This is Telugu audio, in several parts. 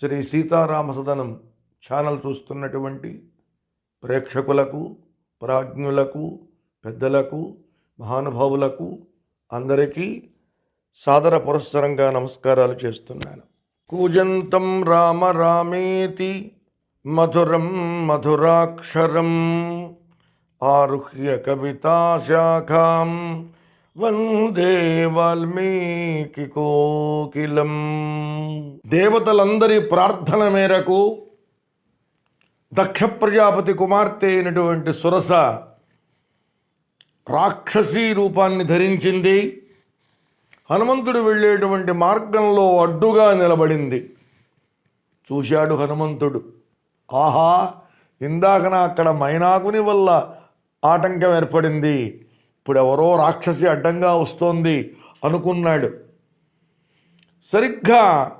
శ్రీ సీతారామ సదనం ఛానల్ చూస్తున్నటువంటి ప్రేక్షకులకు ప్రాజ్ఞులకు పెద్దలకు మహానుభావులకు అందరికీ సాదర పురస్సరంగా నమస్కారాలు చేస్తున్నాను. కూజంతం రామ రామేతి మధురం మధురాక్షరం ఆరుహ్య కవితాశాఖాం వందే వాల్మీకి కోకిలం. దేవతలందరి ప్రార్థన మేరకు దక్ష ప్రజాపతి కుమార్తె అయినటువంటి సురస రాక్షసీ రూపాన్ని ధరించింది. హనుమంతుడు వెళ్ళేటువంటి మార్గంలో అడ్డుగా నిలబడింది. చూశాడు హనుమంతుడు. ఆహా! ఇందాకన అక్కడ మైనాకుని వల్ల ఆటంకం ఏర్పడింది. ఇప్పుడు ఎవరో రాక్షసి అడ్డంగా వస్తోంది అనుకున్నాడు. సరిగ్గా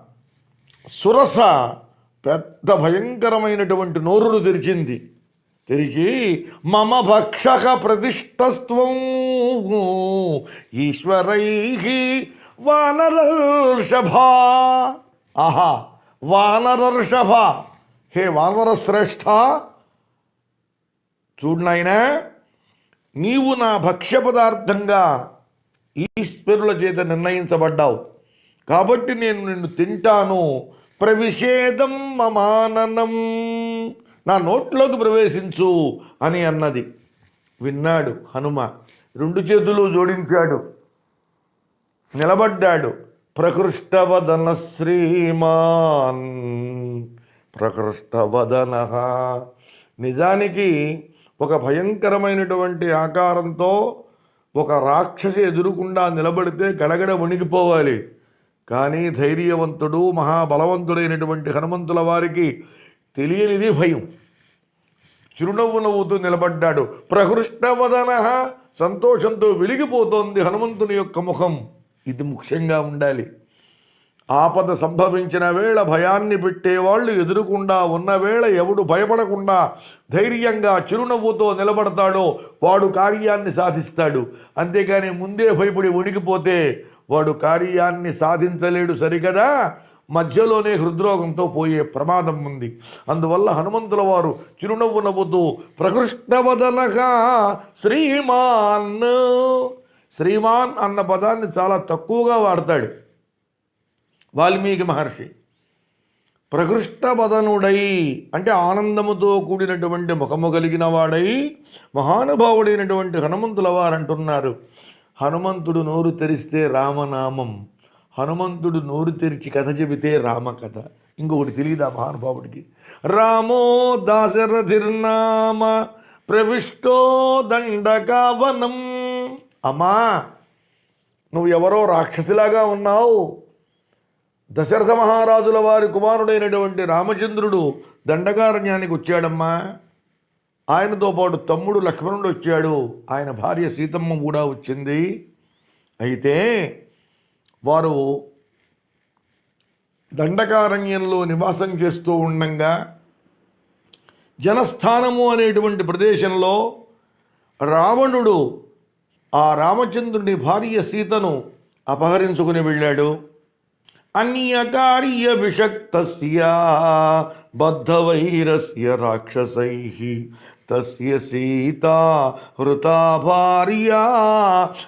సురస పెద్ద భయంకరమైనటువంటి నోరును తెరిచింది. తెరిచి మమ భక్షక ప్రతిష్టస్త్వం ఈశ్వరై వానరర్షభ. ఆహా వానరర్షభ. హే వానర శ్రేష్ఠ చూడు నాయనా నీవు నా భక్ష్య పదార్థంగా ఈశ్వరుల చేత నిర్ణయించబడ్డావు. కాబట్టి నేను నిన్ను తింటాను. ప్రవిషేదం మమాననం. నా నోట్లోకి ప్రవేశించు అని అన్నది. విన్నాడు హనుమ. రెండు చేతులు జోడించాడు. నిలబడ్డాడు. ప్రకృష్టవదన శ్రీమాన్. ప్రకృష్టవదన. నిజానికి ఒక భయంకరమైనటువంటి ఆకారంతో ఒక రాక్షసి ఎదురుకుండా నిలబడితే గడగడ వణికిపోవాలి. కానీ ధైర్యవంతుడు మహాబలవంతుడైనటువంటి హనుమంతుల వారికి తెలియనిది భయం. చిరునవ్వు నవ్వుతూ నిలబడ్డాడు. ప్రహృష్టవదన సంతోషంతో వెలిగిపోతోంది హనుమంతుని యొక్క ముఖం. ఇది ముఖ్యంగా ఉండాలి. ఆపద సంభవించిన వేళ భయాన్ని పెట్టేవాళ్ళు ఎదురుకుండా ఉన్న వేళ ఎవడు భయపడకుండా ధైర్యంగా చిరునవ్వుతో నిలబడతాడో వాడు కార్యాన్ని సాధిస్తాడు. అంతేకాని ముందే భయపడి వణికిపోతే వాడు కార్యాన్ని సాధించలేడు సరికదా మధ్యలోనే హృద్రోగంతో పోయే ప్రమాదం ఉంది. అందువల్ల హనుమంతుల వారు చిరునవ్వు నవ్వుతూ ప్రకృష్టవదనగా శ్రీమాన్! శ్రీమాన్ అన్న పదాన్ని చాలా తక్కువగా వాడతాడు. వాల్మీకి మహర్షి ప్రకృష్టవదనుడై అంటే ఆనందముతో కూడినటువంటి ముఖము కలిగిన వాడై మహానుభావుడైనటువంటి హనుమంతుల వారు అంటున్నారు హనుమంతుడు నోరు తెరిస్తే రామనామం హనుమంతుడు నోరు తెరిచి కథ చెబితే రామకథ. ఇంకొకటి తెలియదా మహానుభావుడికి? రామో దాశరథిర్నామ ప్రవిష్టో దండకావనం. అమ్మా నువ్వు ఎవరో రాక్షసిలాగా ఉన్నావు. దశరథ మహారాజుల వారి కుమారుడైనటువంటి రామచంద్రుడు దండకారణ్యానికి వచ్చాడమ్మా. ఆయనతో పాటు తమ్ముడు లక్ష్మణుడు వచ్చాడు. ఆయన భార్య సీతమ్మ కూడా వచ్చింది. అయితే వారు దండకారణ్యంలో నివాసం చేస్తూ ఉండంగా జనస్థానము అనేటువంటి ప్రదేశంలో రావణుడు ఆ రామచంద్రుని భార్య సీతను అపహరించుకుని వెళ్ళాడు. అన్యకార్య విషక్తస్య బద్ధవైరస్య రాక్షసై తస్య సీతా హృతా భార్య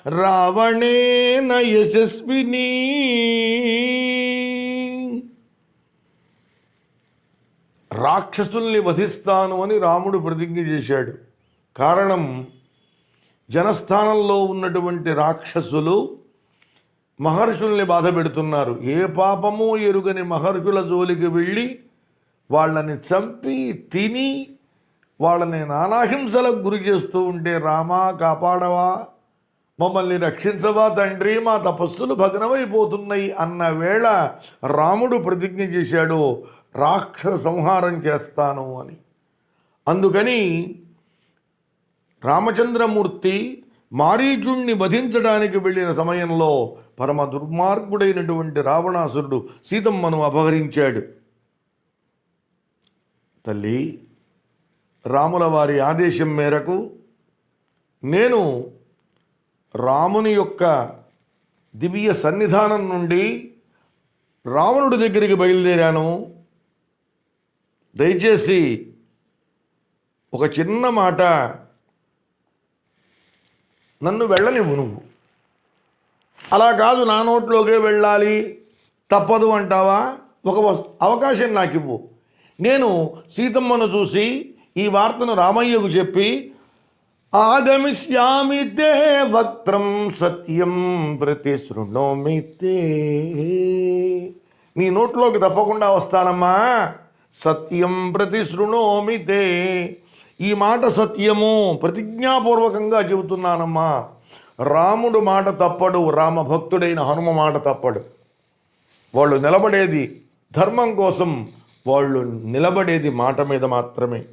రావణేన యశస్విని రాక్షసుల్ని వధిస్తాను అని రాముడు ప్రతిజ్ఞ చేశాడు. కారణం జనస్థానంలో ఉన్నటువంటి రాక్షసులు మహర్షుల్ని బాధ పెడుతున్నారు. ఏ పాపము ఎరుగని మహర్షుల జోలికి వెళ్ళి వాళ్ళని చంపి తిని వాళ్ళని నానాహింసలకు గురి చేస్తూ ఉంటే రామా కాపాడవా? మమ్మల్ని రక్షించవా తండ్రి? మా తపస్సులు భగ్నమైపోతున్నాయి అన్న వేళ రాముడు ప్రతిజ్ఞ చేశాడు రాక్షస సంహారం చేస్తాను అని. అందుకని రామచంద్రమూర్తి మారీచుణ్ణి వధించడానికి వెళ్ళిన సమయంలో పరమ దుర్మార్గుడైనటువంటి రావణాసురుడు సీతమ్మను అపహరించాడు. తల్లి రాముల వారి ఆదేశం మేరకు నేను రాముని యొక్క దివ్య సన్నిధానం నుండి రావణుడి దగ్గరికి బయలుదేరాను. దయచేసి ఒక చిన్న మాట నన్ను వెళ్ళనివ్వు నువ్వు. అలా కాదు నా నోట్లోకే వెళ్ళాలి. తప్పదు అంటావా? ఒక వస్- అవకాశం నాకు ఇవ్వు నేను సీతమ్మను చూసి ఈ వార్తను రామయ్యకు చెప్పి ఆగమిష్యామి తే వక్త్రం సత్యం ప్రతి శృణోమి తే. నీ నోట్లోకి తప్పకుండా వస్తానమ్మా. సత్యం ప్రతి శృణోమి తే. ఈ మాట సత్యము ప్రతిజ్ఞాపూర్వకంగా చెబుతున్నానమ్మా. రాముడు మాట తప్పడు రామభక్తుడైన హనుమ మాట తప్పడు. వాళ్ళు నిలబడేది ధర్మం కోసం వాళ్ళు నిలబడేది మాట మీద మాత్రమే.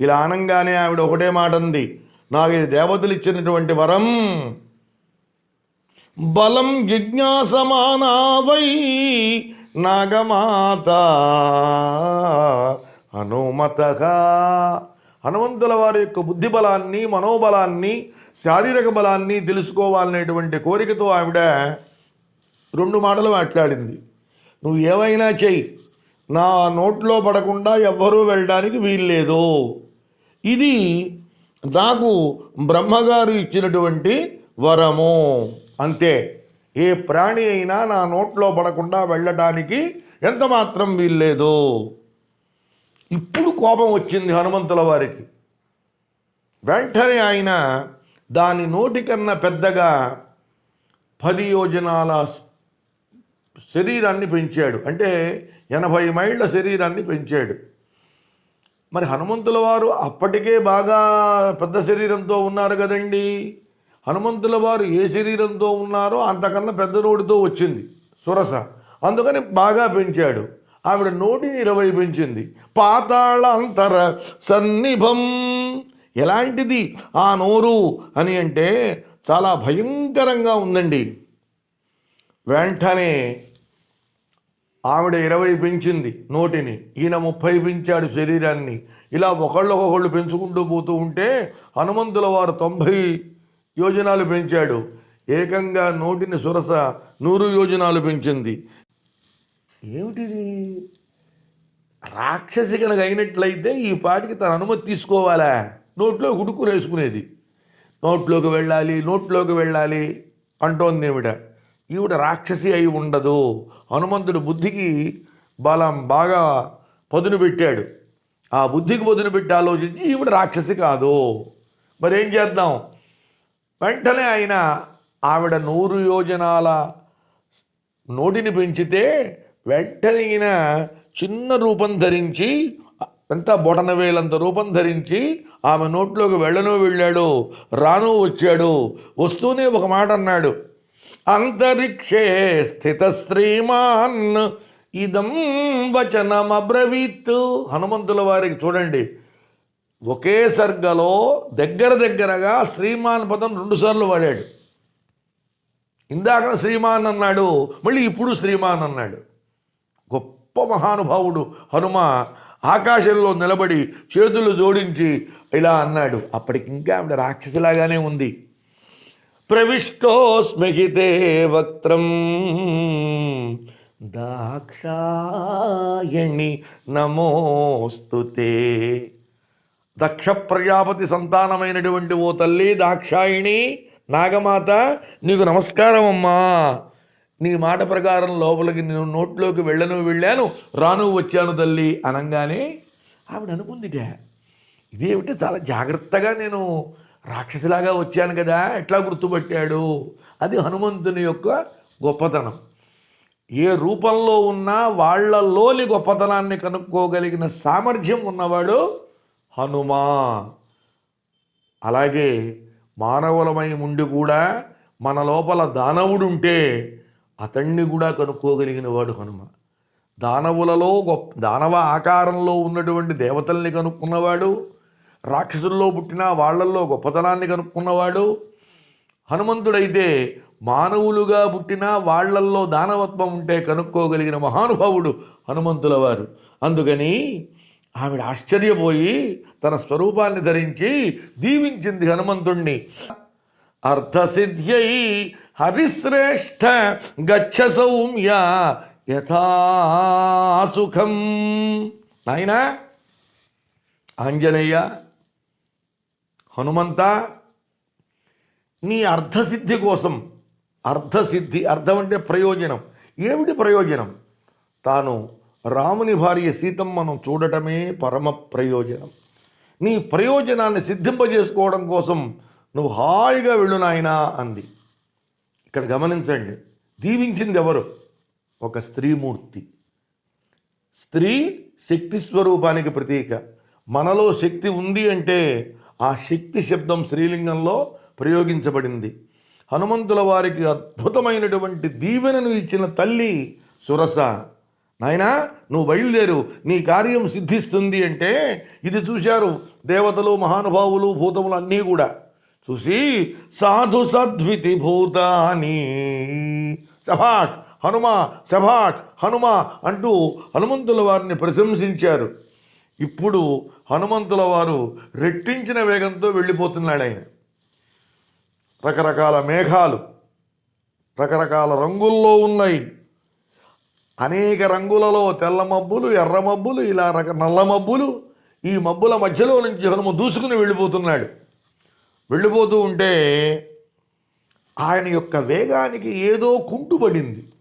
ఇలా అనగానే ఆవిడ ఒకటే మాట అంది నాకు ఇది దేవతలు ఇచ్చినటువంటి వరం బలం జిజ్ఞాసమానావై నాగమాత హనుమతగా హనుమంతుల వారి యొక్క బుద్ధి బలాన్ని మనోబలాన్ని శారీరక బలాన్ని తెలుసుకోవాలనేటువంటి కోరికతో ఆవిడ రెండు మాటలు మాట్లాడింది. నువ్వు ఏమైనా చెయ్యి. నా నోట్లో పడకుండా ఎవ్వరూ వెళ్ళడానికి వీల్లేదు. ఇది నాకు బ్రహ్మగారు ఇచ్చినటువంటి వరము. అంతే. ఏ ప్రాణి అయినా నా నోట్లో పడకుండా వెళ్ళటానికి ఎంత మాత్రం వీల్లేదు. ఇప్పుడు కోపం వచ్చింది హనుమంతుల వారికి. వెంటనే ఆయన దాని నోటికన్నా పెద్దగా పది యోజనాల శరీరాన్ని పెంచాడు. అంటే ఎనభై మైళ్ళ శరీరాన్ని పెంచాడు. మరి హనుమంతుల వారు అప్పటికే బాగా పెద్ద శరీరంతో ఉన్నారు కదండి. హనుమంతుల వారు ఏ శరీరంతో ఉన్నారో అంతకన్నా పెద్ద నోటితో వచ్చింది సురస. అందుకని బాగా పెంచాడు. ఆవిడ నోటిని ఇరవై పెంచింది. పాతాళ అంతర సన్నిభం. ఎలాంటిది? ఆ నోరు అని అంటే చాలా భయంకరంగా ఉందండి. వెంటనే ఆవిడ ఇరవై పెంచింది నోటిని. ఈయన ముప్పై పెంచాడు శరీరాన్ని. ఇలా ఒకళ్ళొకొకళ్ళు పెంచుకుంటూ పోతూ ఉంటే హనుమంతుల వారు తొంభై యోజనాలు పెంచాడు. ఏకంగా నోటిని సురస నూరు యోజనాలు పెంచింది. ఏమిటిది? రాక్షసి కనుక అయినట్లయితే ఈ పాటికి తన అనుమతి తీసుకోవాలా? నోట్లో గుడుకుని వేసుకునేది. నోట్లోకి వెళ్ళాలి నోట్లోకి వెళ్ళాలి అంటోంది ఏమిట ఈవిడ రాక్షసి అయి ఉండదు. హనుమంతుడు బుద్ధికి బలం బాగా పదును పెట్టాడు. ఆ బుద్ధికి పదును పెట్టి ఆలోచించి ఈవిడ రాక్షసి కాదు. మరి ఏం చేద్దాం? వెంటనే ఆయన ఆవిడ నూరు యోజనాల నోటిని పెంచితే వెంటనే ఈయన చిన్న రూపం ధరించి ఎంత బొటన వేలంత రూపం ధరించి ఆమె నోట్లోకి వెళ్ళను వెళ్ళాడు రాను వచ్చాడు వస్తూనే ఒక మాట అన్నాడు. అంతరిక్షే స్థిత శ్రీమాన్ ఇదం వచనమబ్రవీత్. హనుమంతుల వారికి చూడండి. ఒకే సర్గలో దగ్గర దగ్గరగా శ్రీమాన్ పదం రెండుసార్లు వాడాడు. ఇందాక శ్రీమాన్ అన్నాడు మళ్ళీ ఇప్పుడు శ్రీమాన్ అన్నాడు. గొప్ప మహానుభావుడు హనుమ ఆకాశంలో నిలబడి చేతులు జోడించి ఇలా అన్నాడు. అప్పటికి ఇంకా ఆవిడ రాక్షసిలాగానే ఉంది. ప్రవిష్టోస్మిహితే వక్త్రం దాక్షాయణి నమోస్తుతే దక్ష ప్రజాపతి సంతానమైనటువంటి ఓ తల్లి దాక్షాయిణి నాగమాత నీకు నమస్కారం అమ్మా నీ మాట ప్రకారం లోపలికి నేను నోట్లోకి వెళ్ళను వెళ్ళాను రాను వచ్చాను తల్లి అనగానే ఆవిడ అనుకుందిట ఇదేమిటి చాలా జాగ్రత్తగా నేను రాక్షసిలాగా వచ్చాను కదా ఎట్లా గుర్తుపట్టాడు? అది హనుమంతుని యొక్క గొప్పతనం. ఏ రూపంలో ఉన్నా వాళ్ళలోని గొప్పతనాన్ని కనుక్కోగలిగిన సామర్థ్యం ఉన్నవాడు హనుమా అలాగే మానవులమై ఉండి కూడా మన లోపల దానవుడుంటే అతణ్ణి కూడా కనుక్కోగలిగిన వాడు హనుమ. దానవులలో గొప్ప దానవ ఆకారంలో ఉన్నటువంటి దేవతల్ని కనుక్కున్నవాడు రాక్షసుల్లో పుట్టిన వాళ్ళల్లో గొప్పతనాన్ని కనుక్కున్నవాడు హనుమంతుడైతే మానవులుగా పుట్టిన వాళ్ళల్లో దానవత్వం ఉంటే కనుక్కోగలిగిన మహానుభావుడు హనుమంతుల వారు. అందుకని ఆవిడ ఆశ్చర్యపోయి తన స్వరూపాన్ని ధరించి దీవించింది హనుమంతుణ్ణి. అర్థసిద్ధ్యై హరిశ్రేష్ఠ గచ్చ సౌమ్య యథాసుఖం నాయనా ఆంజనేయ హనుమంత నీ అర్ధసిద్ధి కోసం అర్ధసిద్ధి అర్థం అంటే ప్రయోజనం. ఏమిటి ప్రయోజనం? తాను రాముని భార్య సీతమ్మను చూడటమే పరమ ప్రయోజనం. నీ ప్రయోజనాన్ని సిద్ధింపజేసుకోవడం కోసం నువ్వు హాయిగా వెళ్ళు నాయనా అంది. ఇక్కడ గమనించండి. దీవించింది ఎవరు ఒక స్త్రీమూర్తి. స్త్రీ శక్తి స్వరూపానికి ప్రతీక. మనలో శక్తి ఉంది అంటే ఆ శక్తి శబ్దం స్త్రీలింగంలో ప్రయోగించబడింది. హనుమంతుల వారికి అద్భుతమైనటువంటి దీవెనను ఇచ్చిన తల్లి సురస. నాయనా నువ్వు బయలుదేరు. నీ కార్యం సిద్ధిస్తుంది అంటే ఇది చూశారు దేవతలు మహానుభావులు భూతములు అన్నీ కూడా. చూసి సాధు సద్వితి భూతాని. సభాష్ హనుమ సభాష్ హనుమ అంటూ హనుమంతుల వారిని ప్రశంసించారు. ఇప్పుడు హనుమంతుల వారు రెట్టించిన వేగంతో వెళ్ళిపోతున్నాడు ఆయన. రకరకాల మేఘాలు రకరకాల రంగుల్లో ఉన్నాయి. అనేక రంగులలో తెల్ల మబ్బులు ఎర్ర మబ్బులు ఇలా రక నల్ల మబ్బులు ఈ మబ్బుల మధ్యలో నుంచి హనుమ దూసుకుని వెళ్ళిపోతున్నాడు. వెళ్ళిపోతూ ఉంటే ఆయన యొక్క వేగానికి ఏదో కుంటుపడింది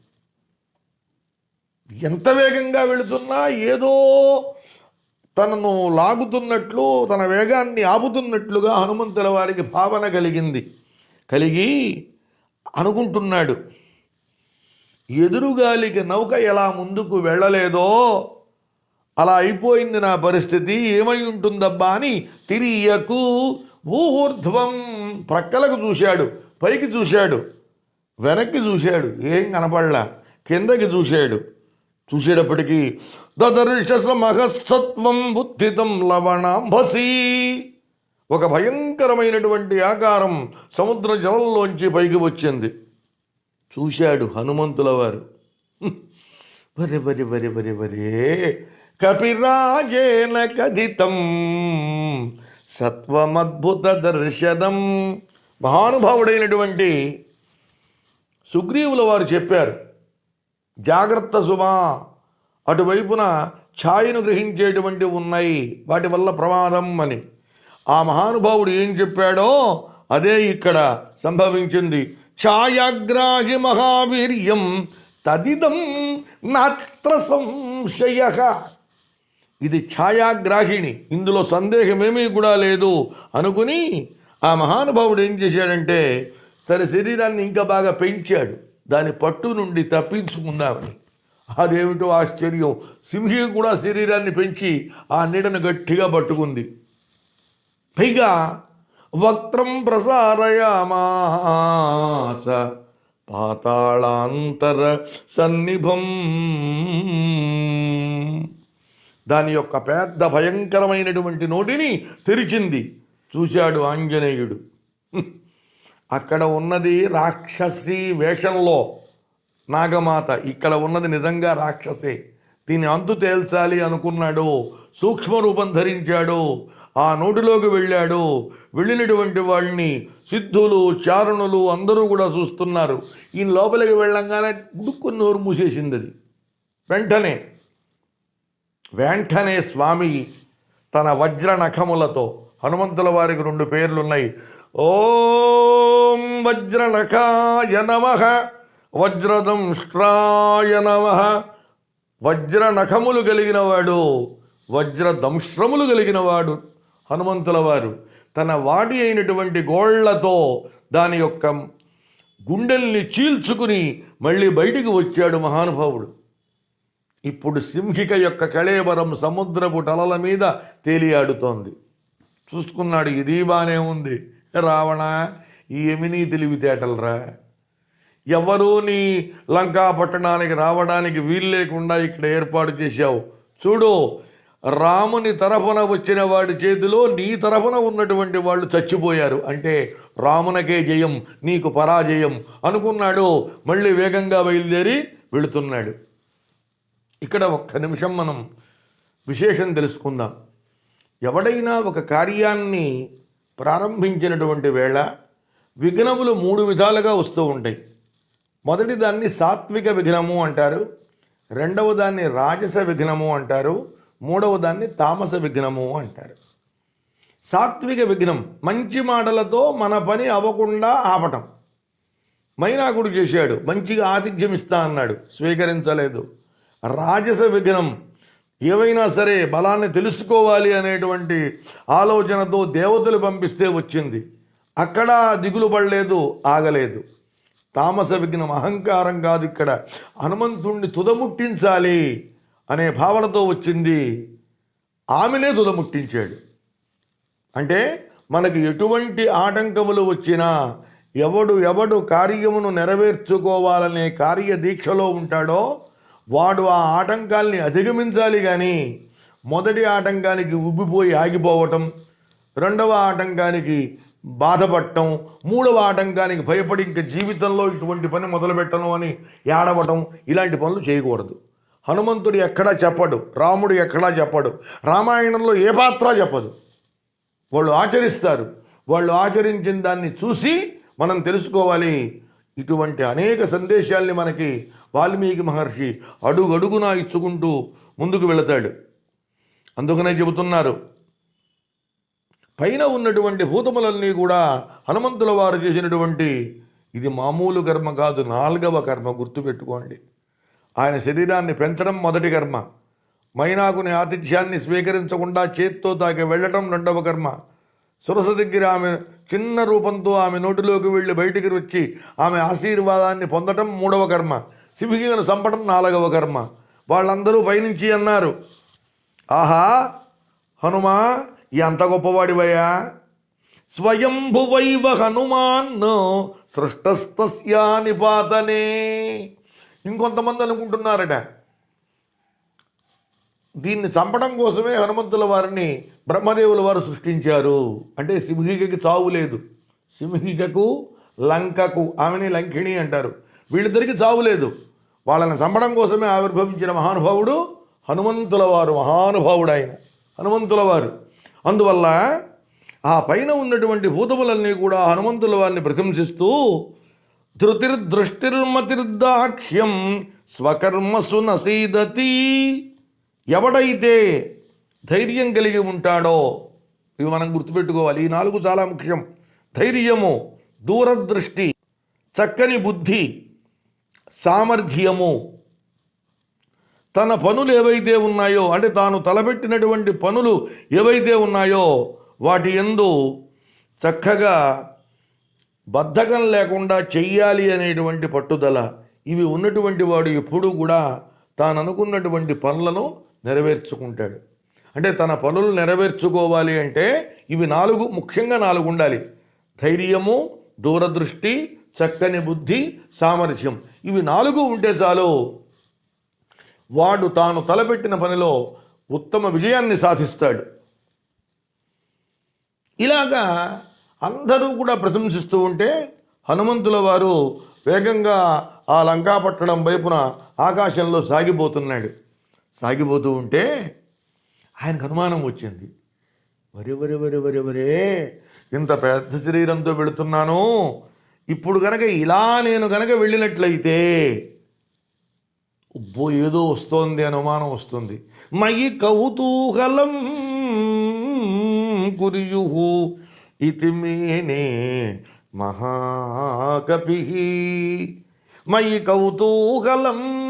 ఎంత వేగంగా వెళుతున్నా ఏదో తనను లాగుతున్నట్లు తన వేగాన్ని ఆపుతున్నట్లుగా హనుమంతుల వారికి భావన కలిగింది. కలిగి అనుకుంటున్నాడు ఎదురుగాలికి నౌక ఎలా ముందుకు వెళ్ళలేదో అలా అయిపోయింది నా పరిస్థితి ఏమై ఉంటుందబ్బా అని తిరియకు ఊహూర్ధ్వం ప్రక్కలకు చూశాడు పైకి చూశాడు వెనక్కి చూశాడు ఏం కనపడలా కిందకి చూశాడు. చూసేటప్పటికీ దదర్శస మహసత్వం బుద్ధితం లవణాంభసి. ఒక భయంకరమైనటువంటి ఆకారం సముద్ర జలంలోంచి పైకి వచ్చింది. చూశాడు హనుమంతుల వారు హ్మ్. వరే వరే వరే వరే వరే. కపిరాజేన కథితం. సత్వమద్భుత దర్శనం మహానుభావుడైనటువంటి సుగ్రీవుల వారు చెప్పారు జాగ్రత్త సుమా అటువైపున ఛాయను గ్రహించేటువంటి ఉన్నాయి వాటి వల్ల ప్రమాదం అని. ఆ మహానుభావుడు ఏం చెప్పాడో అదే ఇక్కడ సంభవించింది. ఛాయాగ్రాహి మహావీర్యం తదిదం నాత్ర సంశయ. ఇది ఛాయాగ్రాహిణి. ఇందులో సందేహమేమీ కూడా లేదు. అనుకుని ఆ మహానుభావుడు ఏం చేశాడంటే తన శరీరాన్ని ఇంకా బాగా పెంచాడు. దాని పట్టు నుండి తప్పించుకుందామని. అదేమిటో ఆశ్చర్యం. సింహి కూడా శరీరాన్ని పెంచి ఆ నీడను గట్టిగా పట్టుకుంది. పైగా వక్త్రం ప్రసారయామాస పాతాళాంతర సన్నిభం. దాని యొక్క పెద్ద భయంకరమైనటువంటి నోటిని తెరిచింది. చూశాడు ఆంజనేయుడు. అక్కడ ఉన్నది రాక్షసి వేషంలో నాగమాత. ఇక్కడ ఉన్నది నిజంగా రాక్షసే. దీని అంతు తేల్చాలి అనుకున్నాడు. సూక్ష్మ రూపం ధరించాడు. ఆ నోటిలోకి వెళ్ళాడు. వెళ్ళినటువంటి వాళ్ళని సిద్ధులు చారణులు అందరూ కూడా చూస్తున్నారు. ఈయన లోపలికి వెళ్ళంగానే గుడుక్కుని నోరు మూసేసింది అది. వెంటనే వెంటనే స్వామి తన వజ్ర నఖములతో హనుమంతుల వారికి రెండు పేర్లున్నాయి. ఓం వజ్రనఖాయ నమ వజ్రదంష్ట్రాయ నమ. వజ్ర నఖములు వజ్రదంశ్రములు కలిగినవాడు హనుమంతుల వారు. తన వాడి అయినటువంటి గోళ్ళతో దాని యొక్క గుండెల్ని చీల్చుకుని మళ్ళీ బయటికి వచ్చాడు మహానుభావుడు. ఇప్పుడు సింహిక యొక్క కళేబరం సముద్రపు టలల మీద తేలియాడుతోంది. చూసుకున్నాడు ఇది బాగానే ఉంది. రావణ ఏమి నీ తెలివితేటలరా? ఎవరూ నీ లంకా పట్టణానికి రావడానికి వీలు లేకుండా ఇక్కడ ఏర్పాటు చేశావు. చూడు రాముని తరఫున వచ్చిన వాడి చేతిలో నీ తరఫున ఉన్నటువంటి వాళ్ళు చచ్చిపోయారు. అంటే రామునకే జయం నీకు పరాజయం అనుకున్నాడు. మళ్ళీ వేగంగా బయలుదేరి వెళుతున్నాడు. ఇక్కడ ఒక్క నిమిషం మనం విశేషం తెలుసుకుందాం. ఎవడైనా ఒక కార్యాన్ని ప్రారంభించినటువంటి వేళ విఘ్నములు మూడు విధాలుగా వస్తూ ఉంటాయి. మొదటి దాన్ని సాత్విక విఘ్నము అంటారు. రెండవ దాన్ని రాజస విఘ్నము అంటారు. మూడవ దాన్ని తామస విఘ్నము అంటారు. సాత్విక విఘ్నం మంచి మాటలతో మన పని అవ్వకుండా ఆపటం. మైనాకుడు చేశాడు మంచిగా ఆతిథ్యం ఇస్తా అన్నాడు. స్వీకరించలేదు. రాజస విఘ్నం. ఏవైనా సరే బలాన్ని తెలుసుకోవాలి అనేటువంటి ఆలోచనతో దేవతలు పంపిస్తే వచ్చింది. అక్కడ దిగులు పడలేదు ఆగలేదు. తామస విఘ్నం అహంకారం కాదు ఇక్కడ. హనుమంతుణ్ణి తుదముట్టించాలి అనే భావనతో వచ్చింది. ఆమెనే తుదముట్టించాడు. అంటే మనకి ఎటువంటి ఆటంకములు వచ్చినా ఎవడు ఎవడు కార్యమును నెరవేర్చుకోవాలనే కార్యదీక్షలో ఉంటాడో వాడు ఆ ఆటంకాల్ని అధిగమించాలి కానీ మొదటి ఆటంకానికి ఉబ్బిపోయి ఆగిపోవటం రెండవ ఆటంకానికి బాధపడటం మూడవ ఆటంకానికి భయపడి ఇంక జీవితంలో ఇటువంటి పని మొదలుపెట్టను అని ఏడవటం ఇలాంటి పనులు చేయకూడదు. హనుమంతుడు ఎక్కడా చెప్పడు రాముడు ఎక్కడా చెప్పడు రామాయణంలో ఏ పాత్ర చెప్పదు. వాళ్ళు ఆచరిస్తారు వాళ్ళు ఆచరించిన దాన్ని చూసి మనం తెలుసుకోవాలి ఇటువంటి అనేక సందేశాల్ని మనకి వాల్మీకి మహర్షి అడుగడుగునా ఇచ్చుకుంటూ ముందుకు వెళతాడు. అందుకనే చెబుతున్నారు పైన ఉన్నటువంటి భూతములన్నీ కూడా హనుమంతుల వారు చేసినటువంటి ఇది మామూలు కర్మ కాదు నాలుగవ కర్మ గుర్తుపెట్టుకోండి. ఆయన శరీరాన్ని పెంచడం మొదటి కర్మ మైనాకుని ఆతిథ్యాన్ని స్వీకరించకుండా చేత్తో తాకి వెళ్ళటం రెండవ కర్మ సురస దగ్గర ఆమె చిన్న రూపంతో ఆమె నోటిలోకి వెళ్ళి బయటికి వచ్చి ఆమె ఆశీర్వాదాన్ని పొందటం మూడవ కర్మ. శివుగిని చంపటం నాలుగవ కర్మ. వాళ్ళందరూ పైనుంచి అన్నారు ఆహా హనుమా ఎంత గొప్పవాడివయ్యా. స్వయంభువైవ హనుమాన్ సృష్టస్తస్యా నిపాతనే ఇంకొంతమంది అనుకుంటున్నారట దీన్ని చంపడం కోసమే హనుమంతుల వారిని బ్రహ్మదేవుల వారు సృష్టించారు. అంటే సింహికకి చావు లేదు. సింహికకు లంకకు ఆమెని లంకిణి అంటారు. వీళ్ళిద్దరికి చావు లేదు. వాళ్ళని చంపడం కోసమే ఆవిర్భవించిన మహానుభావుడు హనుమంతుల వారు మహానుభావుడు ఆయన హనుమంతుల వారు. అందువల్ల ఆ పైన ఉన్నటువంటి భూతములన్నీ కూడా హనుమంతుల వారిని ప్రశంసిస్తూ ధృతిర్దృష్టిర్మతిర్దాక్ష్యం స్వకర్మసు నసీదతి ఎవడైతే ధైర్యం కలిగి ఉంటాడో ఇవి మనం గుర్తుపెట్టుకోవాలి. ఈ నాలుగు చాలా ముఖ్యం. ధైర్యము దూరదృష్టి చక్కని బుద్ధి సామర్థ్యము. తన పనులు ఏవైతే ఉన్నాయో అంటే తాను తలపెట్టినటువంటి పనులు ఏవైతే ఉన్నాయో వాటి ఎందు చక్కగా బద్ధకం లేకుండా చెయ్యాలి అనేటువంటి పట్టుదల. ఇవి ఉన్నటువంటి వాడు ఎప్పుడూ కూడా తాను అనుకున్నటువంటి పనులను నెరవేర్చుకుంటాడు. అంటే తన పనులు నెరవేర్చుకోవాలి అంటే ఇవి నాలుగు ముఖ్యంగా నాలుగు ఉండాలి. ధైర్యము దూరదృష్టి చక్కని బుద్ధి సామర్థ్యం. ఇవి నాలుగు ఉంటే చాలు వాడు తాను తలపెట్టిన పనిలో ఉత్తమ విజయాన్ని సాధిస్తాడు. ఇలాగా అందరూ కూడా ప్రశంసిస్తూ ఉంటే హనుమంతుల వారు వేగంగా ఆ లంకాపట్టణం వైపున ఆకాశంలో సాగిపోతున్నాడు. సాగిపోతూ ఉంటే ఆయనకు అనుమానం వచ్చింది. వరి వరి వరే వరే వరే ఇంత పెద్ద శరీరంతో వెళుతున్నాను. ఇప్పుడు కనుక ఇలా నేను కనుక వెళ్ళినట్లయితే ఉబ్బో ఏదో వస్తోంది అనుమానం వస్తుంది. మయి కౌతూహలం కురియు ఇది మేనే మహాకపి మయి కౌతూహలం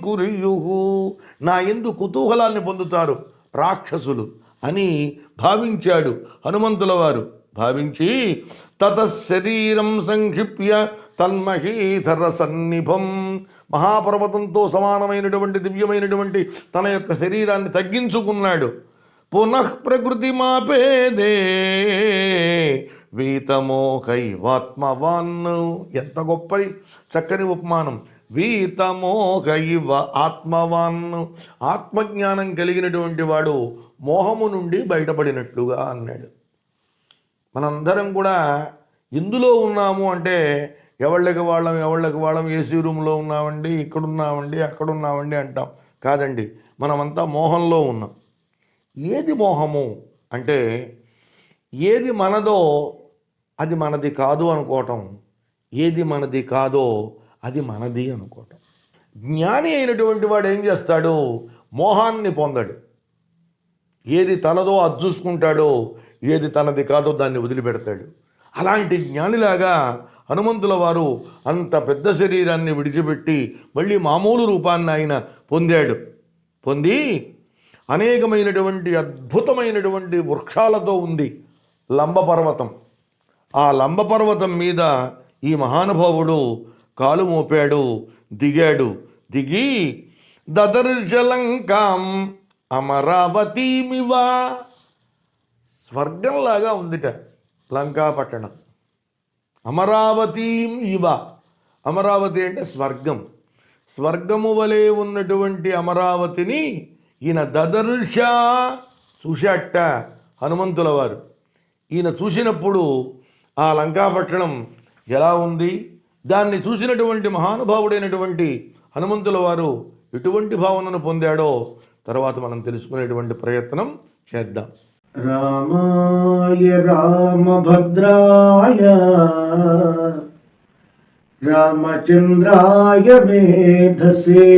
కురియు నా ఎందు కుతూహలాన్ని పొందుతారు రాక్షసులు అని భావించాడు హనుమంతుల వారు భావించి తత శరీరం సంక్షిప్య తన్మహీధర సన్నిభం. మహాపర్వతంతో సమానమైనటువంటి దివ్యమైనటువంటి తన యొక్క శరీరాన్ని తగ్గించుకున్నాడు. పునః ప్రకృతి మాపేదే. వీతమోహైవాత్మవాన్. ఎంత గొప్పది చక్కని ఉపమానం. వీతమోహైవ ఆత్మవాన్. ఆత్మజ్ఞానం కలిగినటువంటి వాడు మోహము నుండి బయటపడినట్లుగా అన్నాడు. మనందరం కూడా ఇందులో ఉన్నాము అంటే ఎవళ్ళకి వాళ్ళం ఎవళ్ళకి వాళ్ళం ఏసీ రూమ్లో ఉన్నామండి ఇక్కడ అక్కడున్నామండి అంటాం. కాదండి మనమంతా మోహంలో ఉన్నాం. ఏది మోహము అంటే ఏది మనదో అది మనది కాదు అనుకోవటం. ఏది మనది కాదో అది మనది అనుకోవటం. జ్ఞాని అయినటువంటి వాడు ఏం చేస్తాడు? మోహాన్ని పొందడు. ఏది తలదో అది చూసుకుంటాడో ఏది తనది కాదో దాన్ని వదిలిపెడతాడు. అలాంటి జ్ఞానిలాగా హనుమంతుల వారు అంత పెద్ద శరీరాన్ని విడిచిపెట్టి మళ్ళీ మామూలు రూపాన్ని ఆయన పొందాడు. పొంది అనేకమైనటువంటి అద్భుతమైనటువంటి వృక్షాలతో ఉంది లంబ పర్వతం ఆ లంబ పర్వతం మీద ఈ మహానుభావుడు కాలు మోపాడు దిగాడు. దిగి దదర్శలంకాం అమరావతీమివా. స్వర్గంలాగా ఉందిట లంకా పట్టణం. అమరావతీం ఇవ అమరావతి అంటే స్వర్గం. స్వర్గము వలె ఉన్నటువంటి అమరావతిని ఈయన దదర్శ చూశాట హనుమంతుల వారు ఈయన చూసినప్పుడు ఆ లంకాపట్టణం ఎలా ఉంది? దాన్ని చూసినటువంటి మహానుభావుడైనటువంటి హనుమంతుల వారు ఎటువంటి భావనను పొందాడో తర్వాత మనం తెలుసుకునేటువంటి ప్రయత్నం చేద్దాం. రామాయ రామభద్రాయ రామచంద్రాయ మేధసే.